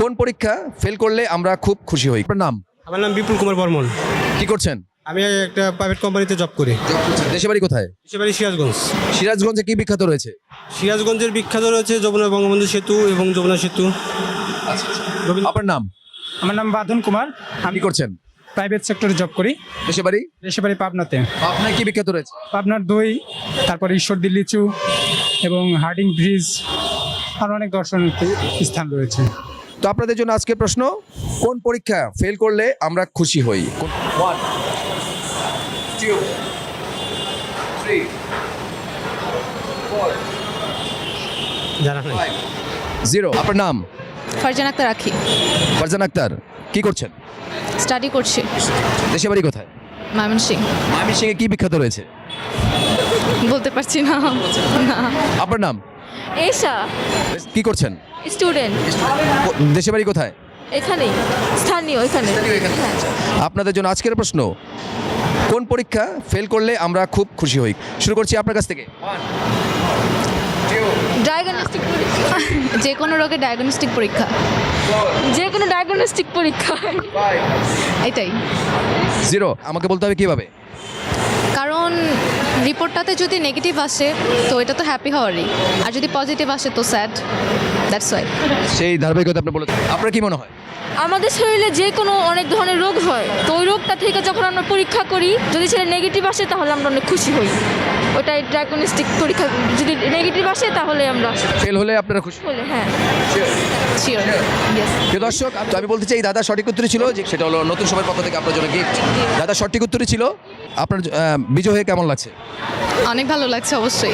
কোন পরীক্ষা ফেল করলে আমরা খুব খুশি হই? আপনার নাম? আমার নাম বিপুল কুমার বর্মন। কি করছেন? আমি একটা প্রাইভেট কোম্পানিতে জব করি। দেশে বাড়ি কোথায়? বাড়ি সিরাজগঞ্জ। সিরাজগঞ্জে কি বিখ্যাত রয়েছে? সিরাজগঞ্জের বিখ্যাত রয়েছে যমুনা বঙ্গবন্ধু সেতু এবং যমুনা সেতু। রবীন্দ্র- আপনার নাম? আমার নাম বাঁধন কুমার। আমি করছেন? প্রাইভেট সেক্টরে জব করি। দেশে বাড়ি? দেশে বাড়ি পাবনাতে। পাবনায় কি বিখ্যাত রয়েছে? পাবনার দই তারপরে ঈশ্বরদী লিচু এবং হার্ডিং ব্রিজ। আর অনেক দর্শনীয় স্থান রয়েছে। তো আপনাদের জন্য আজকের প্রশ্ন কোন পরীক্ষা ফেল করলে আমরা খুশি হই? ওয়ান টু থ্রি জানা নাই। জিরো আপনার নাম? ফারজান আক্তার রাখি ফারজান আক্তার কি করছেন? স্টাডি করছি। দেশে বাড়ি কোথায়? ময়মনসিং আমি সিংহে কি বিখ্যাত রয়েছে? বলতে পারছি না না। আপনার নাম? এশা। কি করছেন? স্টুডেন্ট। দেশে বাড়ি কোথায়? এখানেই। স্থানীয় এখানে। আপনাদের জন্য আজকের প্রশ্ন কোন পরীক্ষা ফেল করলে আমরা খুব খুশি হই? শুরু করছি আপনার কাছ থেকে। ডায়াগনস্টিক পরীক্ষা। যে কোনো রোগের ডায়াগনস্টিক পরীক্ষা। যে কোনো ডায়াগনস্টিক পরীক্ষা। এটাই। জিরো আমাকে বলতে হবে কীভাবে? কারণ রিপোর্টটাতে যদি নেগেটিভ আসে, তো এটা তো হ্যাপি হওয়ারই। আর যদি পজিটিভ আসে, তো স্যাড দ্যাটস ওয়াই সেই ধারাবাহিকতা আপনি বলে আপনার কি মনে হয়? আমাদের শরীরে যে কোনো অনেক ধরনের রোগ হয় তো ওই রোগটা থেকে যখন আমরা পরীক্ষা করি যদি সেটা নেগেটিভ আসে তাহলে আমরা অনেক খুশি হই। ওটাই ডায়াগনস্টিক পরীক্ষা যদি নেগেটিভ আসে তাহলে আমরা ফেল হলে আপনারা খুশি? বলে হ্যাঁ। দর্শক আমি বলতে চাই দাদা সঠিক উত্তরই ছিল যে সেটা হলো নতুন সময়ের পক্ষ থেকে আপনার জন্য গিফট দাদা সঠিক উত্তরই ছিল আপনার বিজয় হয়ে কেমন লাগছে? অনেক ভালো লাগছে অবশ্যই।